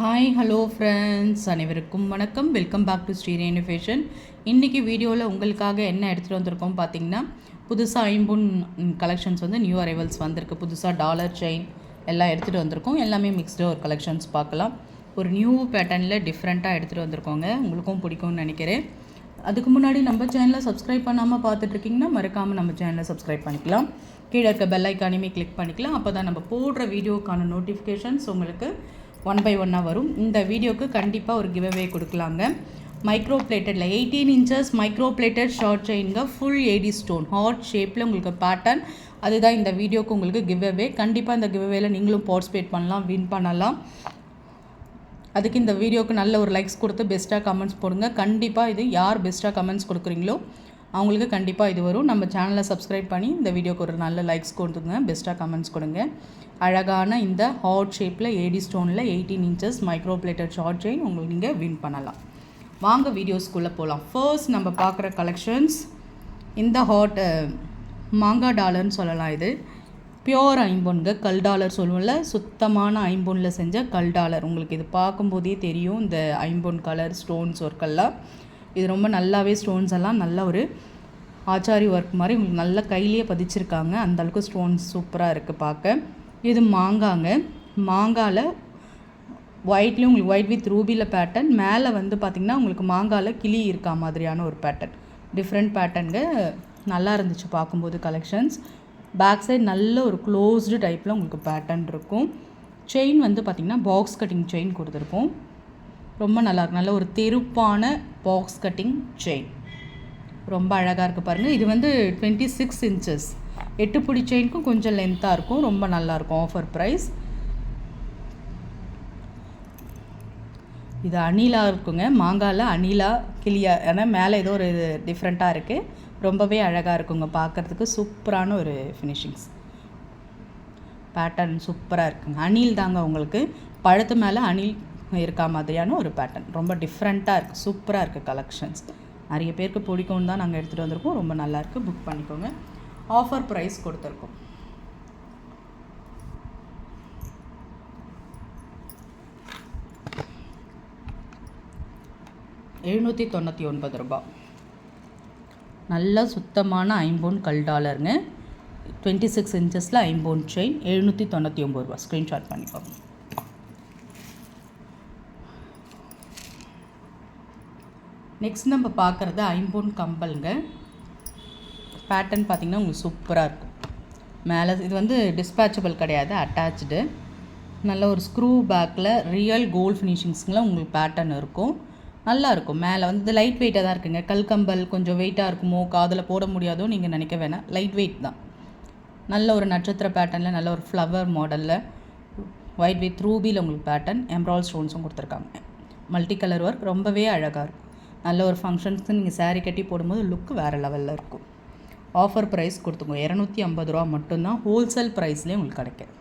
Hi hello friends அனைவருக்கும் வணக்கம். Welcome back to Sri ரெனிஃபேஷன் இன்றைக்கி வீடியோவில் உங்களுக்காக என்ன எடுத்துகிட்டு வந்திருக்கோம் பார்த்தீங்கன்னா புதுசாக ஐம்பொன் கலெக்ஷன்ஸ் வந்து நியூ அரைவல்ஸ் வந்திருக்கு. புதுசாக டாலர் செயின் எல்லாம் எடுத்துகிட்டு வந்திருக்கோம். எல்லாமே மிக்ஸ்டு ஒரு கலெக்ஷன்ஸ் பார்க்கலாம். ஒரு நியூ பேட்டர்னில் டிஃப்ரெண்ட்டாக எடுத்துகிட்டு வந்திருக்கோங்க. உங்களுக்கும் பிடிக்கும்னு நினைக்கிறேன். அதுக்கு முன்னாடி நம்ம சேனலை சப்ஸ்கிரைப் பண்ணாமல் பார்த்துட்ருக்கீங்கன்னா மறக்காமல் நம்ம சேனலை சப்ஸ்கிரைப் பண்ணிக்கலாம். கீழே இருக்க பெல் ஐக்கானையுமே கிளிக் பண்ணிக்கலாம். அப்போ தான் நம்ம போடுற வீடியோக்கான நோட்டிஃபிகேஷன்ஸ் உங்களுக்கு ஒன் பை ஒன்னாக வரும். இந்த வீடியோக்கு கண்டிப்பாக ஒரு கிவ்அவே கொடுக்கலாங்க. Micro பிளேட்டடில் eighteen inches micro plated short செயின்ங்க full AD stone heart ஷேப்பில் உங்களுக்கு பேட்டர்ன் அதுதான் இந்த வீடியோக்கு உங்களுக்கு கிவ்அவே கண்டிப்பாக இந்த கிவ்அவேல நீங்களும் பார்ட்டிசிபேட் பண்ணலாம் வின் பண்ணலாம். அதுக்கு இந்த வீடியோக்கு நல்ல ஒரு லைக்ஸ் கொடுத்து பெஸ்ட்டாக கமெண்ட்ஸ் போடுங்க. கண்டிப்பாக இது யார் பெஸ்ட்டாக கமெண்ட்ஸ் கொடுக்குறீங்களோ அவங்களுக்கு கண்டிப்பாக இது வரும். நம்ம சேனலை சப்ஸ்கிரைப் பண்ணி இந்த வீடியோக்கு ஒரு நல்ல லைக்ஸ் கொடுத்துங்க. பெஸ்ட்டாக கமெண்ட்ஸ் கொடுங்க. அழகான இந்த ஹார்ட் ஷேப்பில் AD ஸ்டோனில் eighteen inches micro plated short chain உங்களுக்கு நீங்கள் வின் பண்ணலாம். வாங்க வீடியோஸ்குள்ளே போகலாம் ஃபர்ஸ்ட் நம்ம பார்க்குற கலெக்ஷன்ஸ் இந்த ஹாட் மாங்காய் டாலர்னு சொல்லலாம் இது. பியோர் ஐம்பொன்க கல் டாலர் சொல்லுவோம்ல. சுத்தமான ஐம்பொனில் செஞ்ச கல் டாலர் உங்களுக்கு இது பார்க்கும்போதே தெரியும். இந்த ஐம்பொன் கலர் ஸ்டோன்ஸ் ஒர்க்கெல்லாம் இது ரொம்ப நல்லாவே ஸ்டோன்ஸ் எல்லாம் நல்ல ஒரு ஆச்சாரி ஒர்க் மாதிரி உங்களுக்கு நல்ல கையிலேயே பதிச்சிருக்காங்க. அந்தளவுக்கு ஸ்டோன்ஸ் சூப்பராக இருக்குது பார்க்க. இது மாங்காங்க. மாங்காவில் ஒயிட்லேயும் உங்களுக்கு ஒயிட் வித் ரூபியில் பேட்டர்ன் மேலே வந்து பார்த்திங்கன்னா உங்களுக்கு மாங்காவில் கிளி இருக்கா மாதிரியான ஒரு பேட்டர்ன் டிஃப்ரெண்ட் பேட்டர்னுங்க நல்லா இருந்துச்சு பார்க்கும்போது கலெக்ஷன்ஸ் பேக் சைடு நல்ல ஒரு க்ளோஸ்டு டைப்பில் உங்களுக்கு பேட்டர்ன் இருக்கும். செயின் வந்து பார்த்திங்கன்னா பாக்ஸ் கட்டிங் செயின் கொடுத்துருக்கோம். ரொம்ப நல்லா நல்ல ஒரு தெருப்பான பாக்ஸ் கட்டிங் செயின் ரொம்ப அழகாக இருக்குது பாருங்கள் இது வந்து டுவெண்ட்டி சிக்ஸ் இன்ச்சஸ் எட்டு புடி செயினுக்கும் கொஞ்சம் லென்த்தாக இருக்கும். ரொம்ப நல்லாயிருக்கும் ஆஃபர் ப்ரைஸ் இது அணிலா இருக்குங்க. மாங்காயில் அணிலா கிளியா ஏன்னா மேலே ஏதோ ஒரு டிஃப்ரெண்ட்டாக இருக்குது ரொம்பவே அழகாக இருக்குங்க பார்க்குறதுக்கு சூப்பரான ஒரு ஃபினிஷிங்ஸ் பேட்டர்ன் சூப்பராக இருக்குங்க. அணில் தாங்க உங்களுக்கு. பழத்து மேலே அணில் இருக்கா மாதிரியான ஒரு பேட்டர்ன் ரொம்ப டிஃப்ரெண்ட்டாக இருக்குது சூப்பராக இருக்குது கலெக்ஷன்ஸ் நிறைய பேருக்கு பிடிக்கும்னு தான் நாங்கள் எடுத்துகிட்டு வந்திருக்கோம். ரொம்ப நல்லாயிருக்கு புக் பண்ணிக்கோங்க. ஆஃபர் ப்ரைஸ் கொடுத்துருக்கோம். எழுநூற்றி தொண்ணூற்றி ஒன்பது ரூபாய் நல்ல சுத்தமான ஐம்பொன் கல் டாலருங்க டுவெண்ட்டி சிக்ஸ் இன்ச்சஸில் ஐம்பொன் செயின் எழுநூற்றி தொண்ணூற்றி ஒம்பது ரூபா. ஸ்க்ரீன்ஷாட் பண்ணிக்கோங்க. நெக்ஸ்ட் நம்ம பார்க்குறது ஐம்பொன் கம்பல்ங்க. பேட்டர்ன் பார்த்திங்கன்னா உங்களுக்கு சூப்பராக இருக்கும். மேலே இது வந்து டிஸ்பேச்சபிள் கிடையாது அட்டாச்சு நல்ல ஒரு ஸ்க்ரூ பேக்கில் ரியல் கோல்ட் ஃபினிஷிங்ஸில் உங்களுக்கு பேட்டர்ன் இருக்கும். நல்லாயிருக்கும் மேலே வந்து லைட் வெயிட்டாக தான் இருக்குங்க. கல்கம்பல் கொஞ்சம் வெயிட்டாக இருக்குமோ காதில் போட முடியாதோ நீங்கள் நினைக்க வேணாம். லைட் வெயிட் தான். நல்ல ஒரு நட்சத்திர பேட்டர்னில் நல்ல ஒரு ஃப்ளவர் மாடலில் ஒயிட் வித் ரூபியில் உங்களுக்கு பேட்டர்ன் எம்ப்ராய்ட் ஸ்டோன்ஸும் கொடுத்துருக்காங்க. மல்டி கலர் ஒர்க் ரொம்பவே அழகாக இருக்கும். நல்ல ஒரு ஃபங்க்ஷன்ஸ்க்கு நீங்கள் சாரீ கட்டி போடும்போது லுக் வேறு லெவலில் இருக்கும். ஆஃபர் ப்ரைஸ் கொடுத்துங்க இரநூத்தி ஐம்பது ரூபா மட்டும்தான் ஹோல்சேல் ப்ரைஸ்லேயே உங்களுக்கு கிடைக்கும்.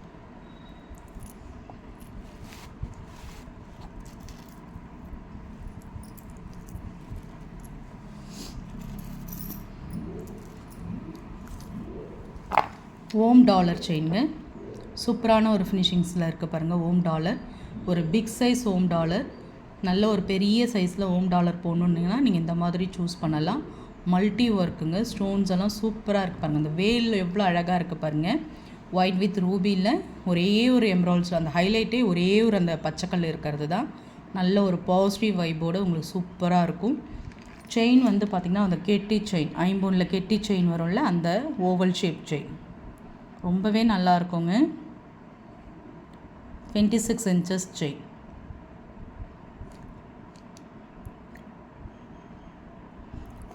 ஓம் டாலர் செயின்ங்க. சூப்பரான ஒரு ஃபினிஷிங்ஸில் இருக்குது பாருங்கள் ஓம் டாலர். ஒரு பிக் சைஸ் ஓம் டாலர். நல்ல ஒரு பெரிய சைஸில் ஓம் டாலர் போடணுன்னீங்கன்னா நீங்கள் இந்த மாதிரி சூஸ் பண்ணலாம். மல்டி ஒர்க்குங்க ஸ்டோன்ஸ் எல்லாம் சூப்பராக இருக்குது பாருங்கள் அந்த வேல் எவ்வளோ அழகாக இருக்குது பாருங்கள் ஒயிட் வித் ரூபியில் ஒரே ஒரு எம்ராய்ட்ஸ் அந்த ஹைலைட்டே ஒரே ஒரு அந்த பச்சைக்கல் இருக்கிறது தான். நல்ல ஒரு பாசிட்டிவ் வைப்போடு உங்களுக்கு சூப்பராக இருக்கும். செயின் வந்து பார்த்திங்கன்னா அந்த கெட்டி செயின் ஐம்பொனில் கெட்டி செயின் வரும்ல அந்த ஓவல் ஷேப் செயின் ரொம்பவே நல்லா இருக்குங்க. டுவெண்ட்டி சிக்ஸ் இன்ச்சஸ் செயின்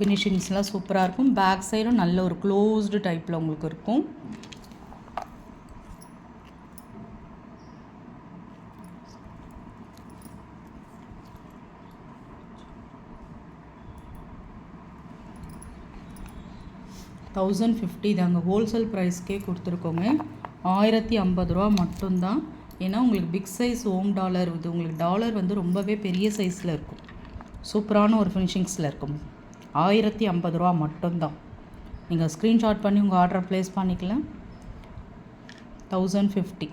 ஃபினிஷிங்ஸ்லாம் சூப்பராக இருக்கும். பேக் சைடும் நல்ல ஒரு க்ளோஸ்டு டைப்பில் உங்களுக்கு இருக்கும். தௌசண்ட் ஃபிஃப்டி தாங்க. ஹோல்சேல் ப்ரைஸ்க்கே கொடுத்துருக்கோங்க. ஆயிரத்தி ஐம்பது ரூபா மட்டும்தான். ஏன்னா உங்களுக்கு பிக் சைஸ் ஓம் டாலர் இது உங்களுக்கு டாலர் வந்து ரொம்பவே பெரிய சைஸில் இருக்கும். சூப்பரான ஒரு ஃபினிஷிங்ஸில் இருக்கும். ஆயிரத்தி ஐம்பது ரூபா மட்டும்தான். நீங்கள் ஸ்க்ரீன்ஷாட் பண்ணி உங்கள் ஆர்டர் ப்ளேஸ் பண்ணிக்கலாம். தௌசண்ட் ஃபிஃப்டி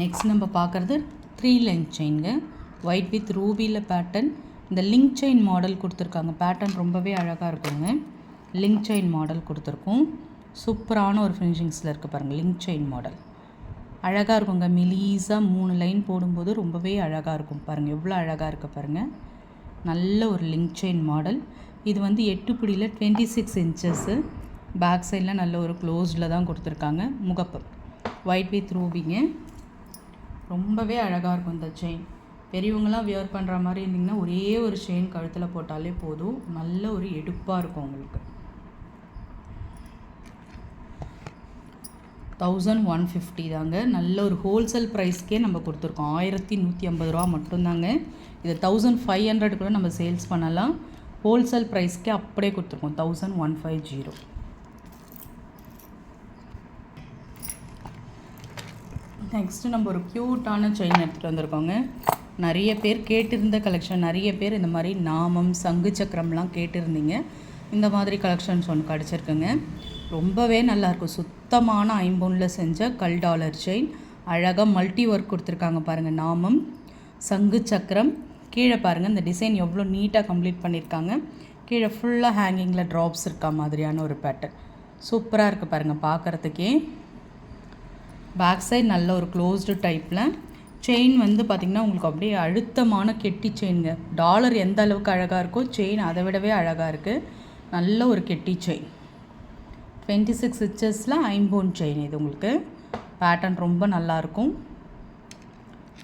நெக்ஸ்ட் நம்ம பார்க்குறது த்ரீ லென்த் செயின்ங்க ஒயிட் வித் ரூபியில் பேட்டர்ன் இந்த லிங்க் செயின் மாடல் கொடுத்துருக்காங்க. பேட்டர்ன் ரொம்பவே அழகாக இருக்குங்க. லிங்க் செயின் மாடல் கொடுத்துருக்கோம். சூப்பரான ஒரு ஃபினிஷிங்ஸில் இருக்குது பாருங்கள் லிங்க் செயின் மாடல் அழகாக இருக்குங்க. மிலீஸாக மூணு லைன் போடும்போது ரொம்பவே அழகாக இருக்கும் பாருங்கள் எவ்வளோ அழகாக இருக்குது பாருங்கள் நல்ல ஒரு லிங்க் செயின் மாடல் இது வந்து எட்டு பிடியில் டுவெண்ட்டி சிக்ஸ் இன்ச்சஸ்ஸு பேக் சைடில் நல்ல ஒரு க்ளோஸில் தான் கொடுத்துருக்காங்க. முகப்பு. ஒயிட் வித் ரூபிங்க ரொம்பவே அழகாக இருக்கும் இந்த செயின் பெரியவங்களாம் வியர் பண்ணுற மாதிரி இருந்திங்கன்னா ஒரே ஒரு செயின் கழுத்தில் போட்டாலே போதும். நல்ல ஒரு எடுப்பாக இருக்கும் உங்களுக்கு. தௌசண்ட் ஒன் ஃபிஃப்டி தாங்க. நல்ல ஒரு ஹோல்சேல் ப்ரைஸ்க்கே நம்ம கொடுத்துருக்கோம். ஆயிரத்தி நூற்றி ஐம்பது ரூபா மட்டும்தாங்க. இது தௌசண்ட் ஃபைவ் ஹண்ட்ரட் கூட நம்ம சேல்ஸ் பண்ணலாம். ஹோல்சேல் ப்ரைஸ்க்கே அப்படியே கொடுத்துருக்கோம். Thousand one five zero next நம்ம ஒரு க்யூட்டான செயின் எடுத்துகிட்டு வந்திருக்கோங்க. நிறைய பேர் கேட்டிருந்த கலெக்ஷன் நிறைய பேர் இந்த மாதிரி நாமம் சங்கு சக்கரம்லாம் கேட்டிருந்தீங்க. இந்த மாதிரி கலெக்ஷன்ஸ் ஒன்று கிடச்சிருக்குங்க. ரொம்பவே நல்லாயிருக்கும். சுத்தமான ஐம்பொனில் செஞ்ச கல் டாலர் செயின் அழகாக மல்டி ஒர்க் கொடுத்துருக்காங்க பாருங்கள் நாமம் சங்கு சக்கரம். கீழே பாருங்கள் இந்த டிசைன் எவ்வளோ நீட்டாக கம்ப்ளீட் பண்ணியிருக்காங்க. கீழே ஃபுல்லாக ஹேங்கிங்கில் ட்ராப்ஸ் இருக்கா மாதிரியான ஒரு பேட்டர்ன் சூப்பராக இருக்குது பாருங்கள் பார்க்குறதுக்கே. பேக் சைடு நல்ல ஒரு க்ளோஸ்டு டைப்பில் செயின் வந்து பார்த்திங்கன்னா உங்களுக்கு அப்படியே அழுத்தமான கெட்டி செயின்ங்க டாலர் எந்த அளவுக்கு அழகாக இருக்கோ செயின் அதை விடவே அழகாக இருக்குது நல்ல ஒரு கெட்டி செயின் டுவெண்ட்டி சிக்ஸ் இன்ச்சஸில் ஐம்போன் செயின் இது உங்களுக்கு. பேட்டர்ன் ரொம்ப நல்லாயிருக்கும்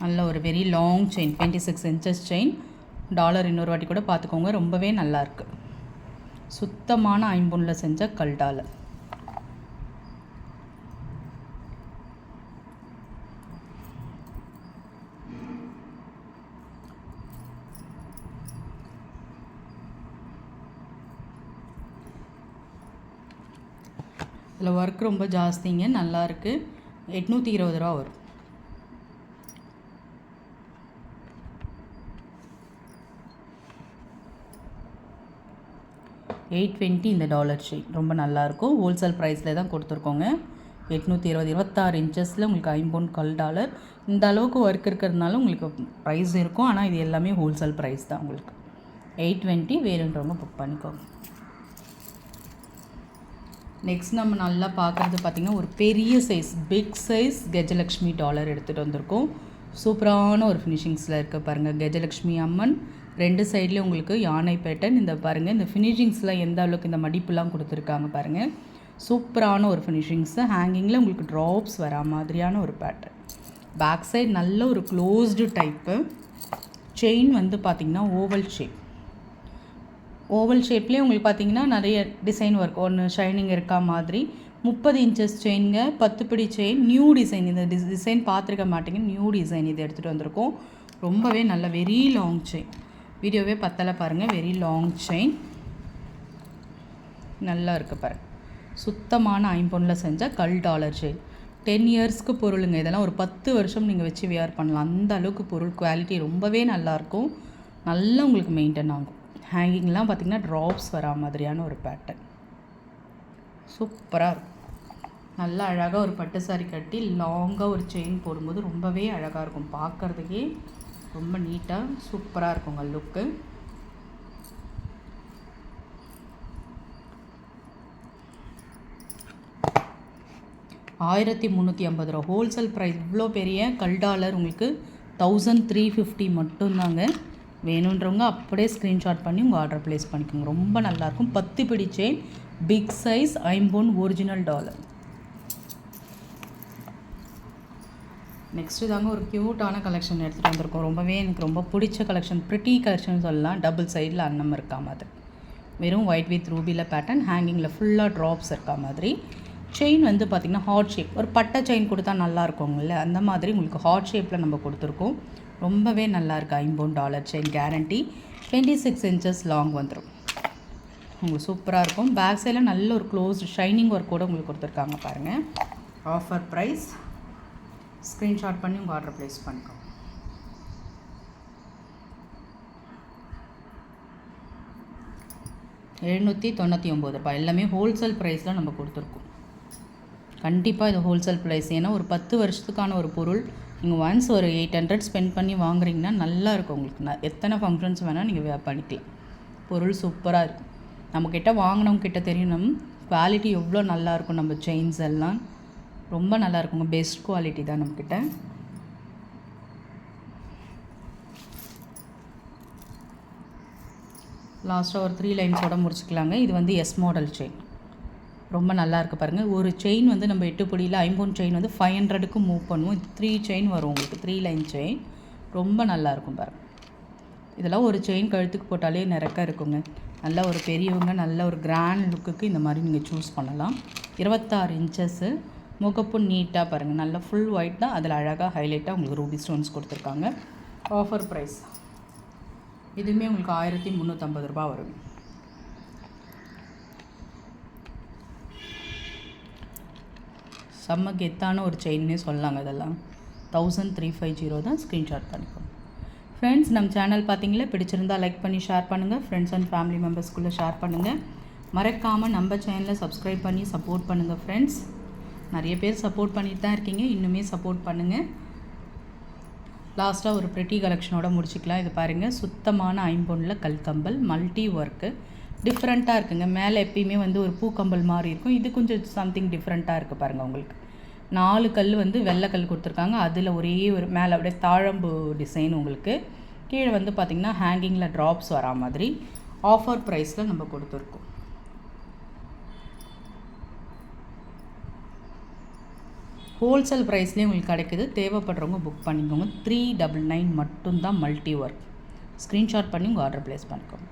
நல்ல ஒரு very long chain twenty six inches chain dollar இன்னொரு வாட்டி கூட பார்த்துக்கோங்க ரொம்பவே நல்லாயிருக்கு சுத்தமான ஐம்பொன்னில் செஞ்ச கல் டாலர். இதில் ஒர்க் ரொம்ப ஜாஸ்திங்க நல்லாயிருக்கு எட்நூற்றி இருபது ரூபா வரும். எயிட் டுவெண்ட்டி இந்த டாலர் ஷீட் ரொம்ப நல்லாயிருக்கும் ஹோல்சேல் ப்ரைஸில் தான் கொடுத்துருக்கோங்க. எட்நூற்றி இருபது இருபத்தாறு இன்ச்சஸில் உங்களுக்கு ஐம்பொன் கல் டாலர் இந்த அளவுக்கு ஒர்க் இருக்கிறதுனால உங்களுக்கு ப்ரைஸ் இருக்கும். ஆனால் இது எல்லாமே ஹோல்சேல் ப்ரைஸ் தான் உங்களுக்கு. எயிட் டுவெண்ட்டி வேணுன்றவங்க புக் பண்ணிக்கோங்க. நெக்ஸ்ட் நம்ம நல்லா பார்க்குறது பார்த்திங்கன்னா ஒரு பெரிய size big size Gajalakshmi dollar எடுத்துகிட்டு வந்திருக்கோம். சூப்பரான ஒரு ஃபினிஷிங்ஸில் இருக்க பாருங்கள் கஜலக்ஷ்மி அம்மன் ரெண்டு சைட்லேயும் உங்களுக்கு யானை பேட்டன் இந்த பாருங்கள் இந்த ஃபினிஷிங்ஸில் எந்த அளவுக்கு இந்த மடிப்புலாம் கொடுத்துருக்காங்க பாருங்கள் சூப்பரான ஒரு ஃபினிஷிங்ஸு ஹேங்கிங்கில் உங்களுக்கு ட்ராப்ஸ் வரா மாதிரியான ஒரு பேட்டர்ன் பேக் சைட் நல்ல ஒரு க்ளோஸ்டு டைப்பு செயின் வந்து பார்த்திங்கன்னா ஓவல் ஷேப் ஓவல் ஷேப்லேயே உங்களுக்கு பார்த்தீங்கன்னா நிறைய டிசைன் ஒர்க் ஒன்று ஷைனிங் இருக்கா மாதிரி. முப்பது இன்ச்சஸ் செயின்ங்க பத்து பிடி செயின் நியூ டிசைன் இந்த டிஸ் டிசைன் பார்த்துருக்க மாட்டேங்க. நியூ டிசைன் இது எடுத்துகிட்டு வந்திருக்கோம். ரொம்பவே நல்ல வெரி லாங் செயின் வீடியோவே பத்தலை பாருங்கள் வெரி லாங் செயின் நல்லா இருக்குது பாருங்கள் சுத்தமான ஐம்பொன்னில் செஞ்ச கல் டாலர் செயின் டென் இயர்ஸ்க்கு பொருளுங்க. இதெல்லாம் ஒரு பத்து வருஷம் நீங்கள் வச்சு வியர் பண்ணலாம். அந்த அளவுக்கு பொருள் குவாலிட்டி ரொம்பவே நல்லாயிருக்கும் நல்லா உங்களுக்கு மெயின்டைன் ஆகும். ஹேங்கிங்லாம் பார்த்திங்கன்னா ட்ராப்ஸ் வரா மாதிரியான ஒரு பேட்டர்ன். சூப்பராக இருக்கும். நல்லா அழகாக ஒரு பட்டு சாரி கட்டி லாங்காக ஒரு செயின் போடும்போது ரொம்பவே அழகாக இருக்கும். பார்க்குறதுக்கே ரொம்ப நீட்டாக சூப்பராக இருக்குங்க லுக்கு ஆயிரத்தி முந்நூற்றி ஐம்பது ரூபா. ஹோல்சேல் ப்ரைஸ் இவ்வளோ பெரிய கல் டாலர் உங்களுக்கு தௌசண்ட் த்ரீ ஃபிஃப்டி மட்டும்தாங்க. வேணுன்றவங்க அப்படியே ஸ்க்ரீன்ஷாட் பண்ணி உங்கள் ஆர்டர் ப்ளேஸ் பண்ணிக்கோங்க. ரொம்ப நல்லாயிருக்கும். பத்து பிடி செயின் பிக் சைஸ் ஐம்பொன் ஒரிஜினல் டாலர் நெக்ஸ்ட்டு தாங்க ஒரு க்யூட்டான கலெக்ஷன் எடுத்துகிட்டு வந்திருக்கோம். ரொம்பவே எனக்கு ரொம்ப பிடிச்ச கலெக்ஷன் ப்ரிட்டி கலெக்ஷன் சொல்லலாம். டபுள் சைடில் அன்னம் இருக்கா மாதிரி. வெறும் ஒயிட் வித் ரூபியில் பேட்டர்ன் ஹேங்கிங்கில் ஃபுல்லாக ட்ராப்ஸ் இருக்கா மாதிரி. செயின் வந்து பார்த்திங்கன்னா ஹார்ட் ஷேப் ஒரு பட்டை செயின் கொடுத்தா நல்லா இருக்கும்ல? அந்த மாதிரி உங்களுக்கு ஹார்ட் ஷேப்பில் நம்ம கொடுத்துருக்கோம். ரொம்பவே நல்லா இருக்குது ஐம்போன் dollar chain guarantee. Twenty six inches long வந்துடும் உங்களுக்கு சூப்பராக இருக்கும் பேக் சைடில் நல்ல ஒரு க்ளோஸ் ஷைனிங் ஒர்க் கூட உங்களுக்கு கொடுத்துருக்காங்க பாருங்கள் ஆஃபர் ப்ரைஸ் ஸ்க்ரீன்ஷாட் பண்ணி உங்கள் ஆர்டர் ப்ளேஸ் பண்ணிக்கோங்க. எழுநூற்றி தொண்ணூற்றி ஒம்பது ரூபாய். எல்லாமே ஹோல்சேல் ப்ரைஸில் நம்ம கொடுத்துருக்கோம். கண்டிப்பாக இது ஹோல்சேல் ப்ரைஸ் ஏன்னா ஒரு பத்து வருஷத்துக்கான ஒரு பொருள். நீங்கள் ஒன்ஸ் ஒரு எயிட் ஹண்ட்ரட் ஸ்பெண்ட் பண்ணி வாங்குறீங்கன்னா நல்லா இருக்கும் உங்களுக்கு. நான் எத்தனை ஃபங்க்ஷன்ஸ் வேணால் நீங்கள் வே பண்ணிக்கலாம். பொருள் சூப்பராக இருக்கும். நம்மக்கிட்ட வாங்கினவங்க கிட்ட தெரியணும் குவாலிட்டி எவ்வளோ நல்லா இருக்கும் நம்ம செயின்ஸ் எல்லாம். ரொம்ப நல்லா இருக்குங்க பெஸ்ட் குவாலிட்டி தான் நம்மக்கிட்ட லாஸ்ட்டாக ஒரு த்ரீ லைன்ஸோட முடிச்சுக்கலாங்க. இது வந்து எஸ் மாடல் செயின் ரொம்ப நல்லா இருக்குது பாருங்கள் ஒரு செயின் வந்து நம்ம எட்டு பொடியில் ஐம்பொன் செயின் வந்து ஃபைவ் ஹண்ட்ரடுக்கு மூவ் பண்ணுவோம். த்ரீ செயின் வரும் உங்களுக்கு. த்ரீ லைன் செயின் ரொம்ப நல்லா இருக்கும் பாருங்கள் இதெல்லாம் ஒரு செயின் கழுத்துக்கு போட்டாலே நிறக்க இருக்குங்க. நல்ல ஒரு பெரியவங்க நல்ல ஒரு கிராண்ட் லுக்குக்கு இந்த மாதிரி நீங்கள் சூஸ் பண்ணலாம். இருபத்தாறு இன்ச்சஸ்ஸு முகப்பு நீட்டாக பாருங்கள் நல்லா ஃபுல் ஒயிட் தான். அதில் அழகாக ஹைலைட்டாக உங்களுக்கு ரூபி ஸ்டோன்ஸ் கொடுத்துருக்காங்க. ஆஃபர் ப்ரைஸ் இதுவுமே உங்களுக்கு ஆயிரத்தி முந்நூற்றம்பது ரூபா வரும். செம்ம கெத்தான ஒரு செயின்னே சொல்லலாங்க இதெல்லாம். தௌசண்ட் த்ரீ ஃபைவ் ஜீரோ தான் ஸ்க்ரீன்ஷாட் பண்ணிக்கோங்க. ஃப்ரெண்ட்ஸ் நம்ம சேனல் பார்த்தீங்களா பிடிச்சிருந்தா லைக் பண்ணி ஷேர் பண்ணுங்கள் ஃப்ரெண்ட்ஸ் அண்ட் ஃபேமிலி மெம்பர்ஸ்குள்ளே ஷேர் பண்ணுங்கள் மறக்காமல் நம்ம சேனலை சப்ஸ்கிரைப் பண்ணி சப்போர்ட் பண்ணுங்கள் ஃப்ரெண்ட்ஸ் நிறைய பேர் சப்போர்ட் பண்ணிட்டு தான் இருக்கீங்க. இன்னுமே சப்போர்ட் பண்ணுங்கள் லாஸ்ட்டாக ஒரு ப்ரெட்டி கலெக்ஷனோட முடிச்சுக்கலாம். இது பாருங்கள் சுத்தமான ஐம்பொன்னில் கல்கம்பல் மல்டி ஒர்க்கு டிஃப்ரெண்ட்டாக இருக்குங்க. மேலே எப்பயுமே வந்து ஒரு பூக்கம்பல் மாதிரி இருக்கும். இது கொஞ்சம் சம்திங் டிஃப்ரெண்ட்டாக இருக்குது பாருங்கள் உங்களுக்கு. நாலு கல் வந்து வெள்ளை கல் கொடுத்துருக்காங்க. அதில் ஒரே ஒரு மேலே அப்படியே தாழம்பு டிசைன் உங்களுக்கு. கீழே வந்து பார்த்திங்கன்னா ஹேங்கிங்கில் ட்ராப்ஸ் வரா மாதிரி. ஆஃபர் ப்ரைஸில் நம்ம கொடுத்துருக்கோம். ஹோல்சேல் ப்ரைஸ்லேயே உங்களுக்கு கிடைக்குது. தேவைப்படுறவங்க புக் பண்ணிக்கோங்க. த்ரீ டபுள் நைன் மட்டும்தான் மல்டி ஒர்க் ஸ்க்ரீன்ஷாட் பண்ணி உங்கள் ஆர்டர் ப்ளேஸ் பண்ணிக்கோங்க.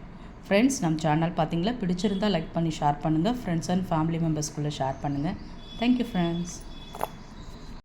ஃப்ரெண்ட்ஸ் நம்ம சேனல் பார்த்தீங்களா பிடிச்சிருந்தா லைக் பண்ணி ஷேர் பண்ணுங்கள் ஃப்ரெண்ட்ஸ் அண்ட் ஃபேமிலி மெம்பர்ஸ்குள்ளே ஷேர் பண்ணுங்கள் தேங்க்யூ ஃப்ரெண்ட்ஸ்